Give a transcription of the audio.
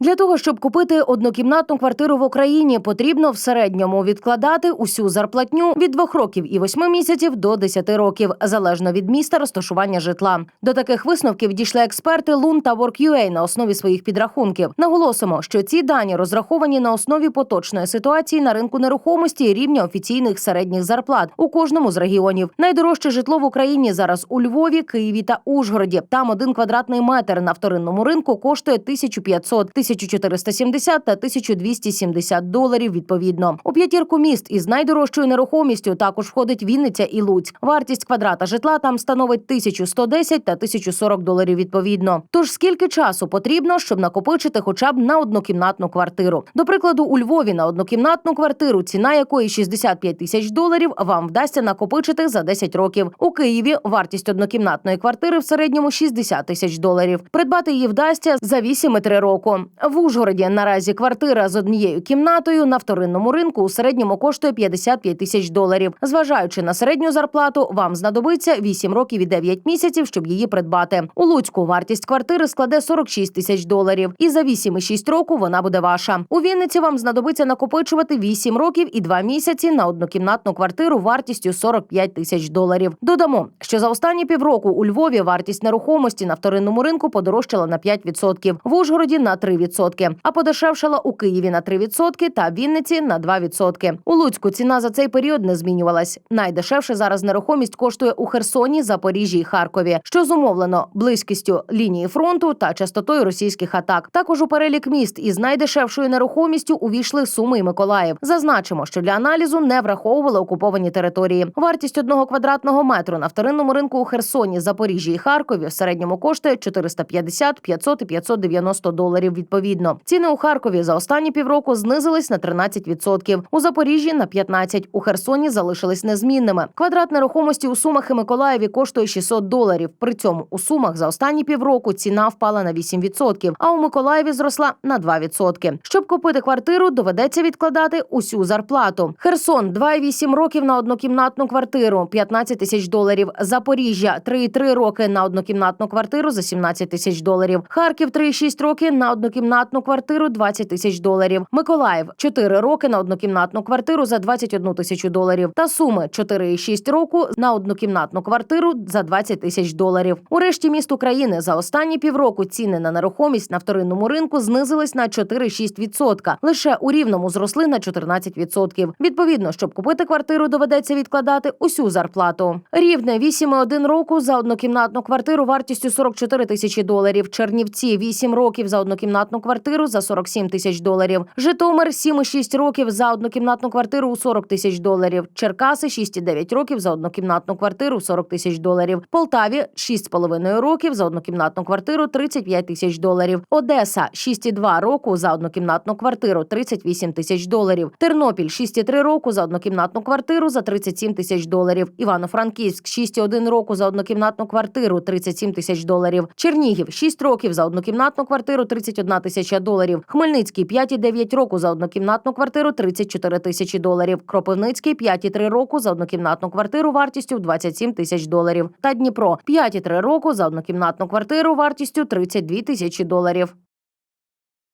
Для того щоб купити однокімнатну квартиру в Україні, потрібно в середньому відкладати усю зарплатню від двох років і восьми місяців до 10 років, залежно від міста розташування житла. До таких висновків дійшли експерти Лун та WorkUA на основі своїх підрахунків. Наголосимо, що ці дані розраховані на основі поточної ситуації на ринку нерухомості і рівня офіційних середніх зарплат у кожному з регіонів. Найдорожче житло в Україні зараз у Львові, Києві та Ужгороді. Там один квадратний метр на вторинному ринку коштує 1500, 1470 та 1270 доларів відповідно. У п'ятірку міст із найдорожчою нерухомістю також входить Вінниця і Луцьк. Вартість квадрата житла там становить 1110 та 1040 доларів відповідно. Тож скільки часу потрібно, щоб накопичити хоча б на однокімнатну квартиру? До прикладу, у Львові на однокімнатну квартиру, ціна якої 65 тисяч доларів, вам вдасться накопичити за 10 років. У Києві вартість однокімнатної квартири в середньому 60 тисяч доларів. Придбати її вдасться за 8,3 року. В Ужгороді наразі квартира з однією кімнатою на вторинному ринку у середньому коштує 55 тисяч доларів. Зважаючи на середню зарплату, вам знадобиться 8 років і 9 місяців, щоб її придбати. У Луцьку вартість квартири складе 46 тисяч доларів, і за 8,6 року вона буде ваша. У Вінниці вам знадобиться накопичувати 8 років і 2 місяці на однокімнатну квартиру вартістю 45 тисяч доларів. Додамо, що за останні півроку у Львові вартість нерухомості на вторинному ринку подорожчала на 5%, в Ужгороді на 3%, а подешевшала у Києві на 3% та Вінниці на 2%. У Луцьку ціна за цей період не змінювалась. Найдешевше зараз нерухомість коштує у Херсоні, Запоріжжі і Харкові, що зумовлено близькістю лінії фронту та частотою російських атак. Також у перелік міст із найдешевшою нерухомістю увійшли Суми і Миколаїв. Зазначимо, що для аналізу не враховували окуповані території. Вартість одного квадратного метру на вторинному ринку у Херсоні, Запоріжжі і Харкові в середньому коштує 450, 500 і 590 доларів відповідно. Ціни у Харкові за останні півроку знизились на 13%, у Запоріжжі на 15%, у Херсоні залишились незмінними. Квадрат нерухомості у Сумах і Миколаєві коштує 600 доларів. При цьому у Сумах за останні півроку ціна впала на 8%, а у Миколаєві зросла на 2%. Щоб купити квартиру, доведеться відкладати усю зарплату. Херсон 2,8 років на однокімнатну квартиру 15 тисяч доларів. Запоріжжя 3,3 роки на однокімнатну квартиру за 17 тисяч доларів. Харків 3,6 роки на однокімнатну квартиру 20 тисяч доларів. Миколаїв 4 роки на однокімнатну квартиру за 21 тисячу доларів. Та Суми 4,6 року на однокімнатну квартиру за 20 тисяч доларів. У решті міст України за останні півроку ціни на нерухомість на вторинному ринку знизились на 4,6%. Лише у рівному зросли на 14%. Відповідно, щоб купити квартиру, доведеться відкладати усю зарплату. Рівне 8,1 року за однокімнатну квартиру вартістю 44 тисячі доларів. Чернівці 8 років за однокімнатну квартиру за 47 тисяч доларів. Житомир 7,6 років за однокімнатну квартиру у 40 тисяч доларів. Черкаси 6,9 років за однокімнатну квартиру 40 тисяч доларів. Полтаві 6,5 років за однокімнатну квартиру 35 тисяч доларів. Одеса 6,2 року за однокімнатну квартиру 38 тисяч доларів. Тернопіль 6,3 року за однокімнатну квартиру за 37 тисяч доларів. Івано-Франківськ 6,1 року за однокімнатну квартиру 37 тисяч доларів. Чернігів 6 років за однокімнатну квартиру 31 тисяча доларів. Хмельницький 5,9 року за однокімнатну квартиру 34 тисячі доларів. Кропивницький 5,3 року за однокімнатну квартиру вартістю 27 тисяч доларів. Та Дніпро 5,3 року за однокімнатну квартиру вартістю 32 тисячі доларів.